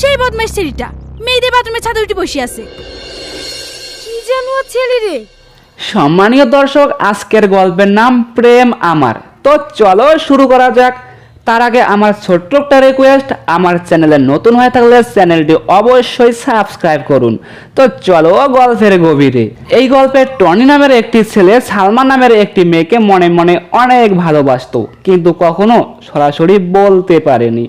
সেই বদমাইশ ছেলেটা। মেয়েদের বাথরুমে ছাদে উঠে বসে আছে। কি জানো ছেলে রে? সম্মানীয় দর্শক, আজকের গল্পের নাম প্রেম আমার। তো চলো শুরু করা যাক। তার আগে আমার ছোট্ট একটা রিকোয়েস্ট আমার চ্যানেলে নতুন হয়ে থাকলে চ্যানেলটি অবশ্যই সাবস্ক্রাইব করুন। তো চলো গল্পের গভীরে। এই গল্পে টনি নামের একটি ছেলে সালমান নামের একটি মেয়েকে মনে মনে অনেক ভালোবাসতো, কিন্তু কখনো সরাসরি বলতে পারেনি।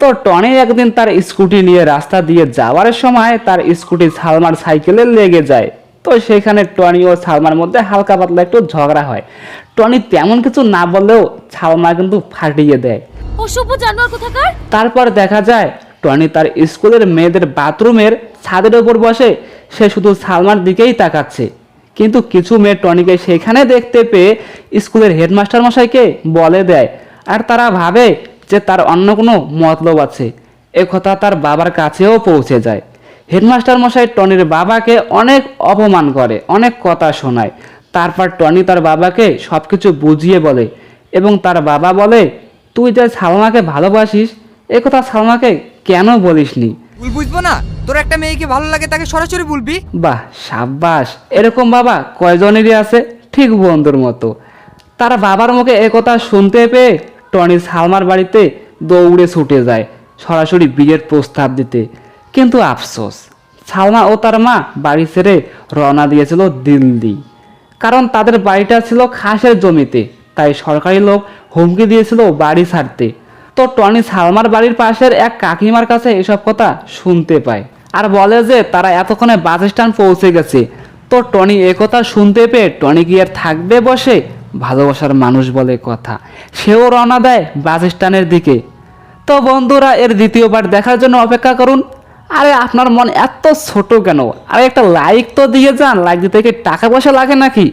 তো টনি একদিন তার স্কুটি নিয়ে রাস্তা দিয়ে যাওয়ার সময় তার স্কুটি সালমার সাইকেলে লেগে যায়। তো সেখানে টনি ও সালমার মধ্যে হালকা পাতলা একটু ঝগড়া হয়। টনি তেমন কিছু না বললেও সালমা কিন্তু ফাটিয়ে দেয়। অসভ্য জানোয়ার কোথাকার? তারপর দেখা যায় টনি তার স্কুলের মেয়েদের বাথরুমের ছাদের ওপর বসে সে শুধু সালমার দিকেই তাকাচ্ছে। কিন্তু কিছু মেয়ে টনিকে সেখানে দেখতে পেয়ে স্কুলের হেডমাস্টার মশাইকে বলে দেয়। আর তারা ভাবে যে তার অন্য কোনো মতলব আছে। এ কথা তার বাবার কাছেও পৌঁছে যায়। হেডমাস্টার মশাই টনির বাবাকে অনেক অপমান করে অনেক কথা শোনায়। তারপর টনি তার বাবাকে সব কিছু বুঝিয়ে বলে এবং তার বাবা বলে তুই যে সালমাকে ভালোবাসিস এ কথা সালমাকে কেন বলিসনি? ভুল বুঝব না? তোর একটা মেয়েকে ভালো লাগে তাকে সরাসরি বলবি? বাহ সাব্বাস। এরকম বাবা কয়জনেরই আছে? ঠিক বন্ধুর মতো। তার বাবার মুখে একথা শুনতে পেয়ে টনি সালমার বাড়িতে দৌড়ে ছুটে যায়, সরাসরি বিয়ের প্রস্তাব দিতে। কিন্তু আফসোস, সালমা ও তার মা বাড়ি ছেড়ে রওনা দিয়েছিল দিল্লি। কারণ তাদের বাড়িটা ছিল খাসের জমিতে, তাই সরকারি লোক হুমকি দিয়েছিল বাড়ি ছাড়তে। তো টনি সালমার বাড়ির পাশের এক কাকিমার কাছে এসব কথা শুনতে পায় আর বলে যে তারা এতক্ষণে বাস স্ট্যান্ড পৌঁছে গেছে। তো টনি একথা শুনতে পেয়ে টনি কি আর থাকবে বসে ভালোবাসার মানুষ বলে কথা। সেও রওনা দেয় বাস স্ট্যান্ডের দিকে। তো বন্ধুরা, এর দ্বিতীয়বার দেখার জন্য অপেক্ষা করুন। আরে, আপনার মন এত ছোট কেন? আরে, একটা লাইক তো দিয়ে যান। লাইক দিতে কি টাকা পয়সা লাগে নাকি?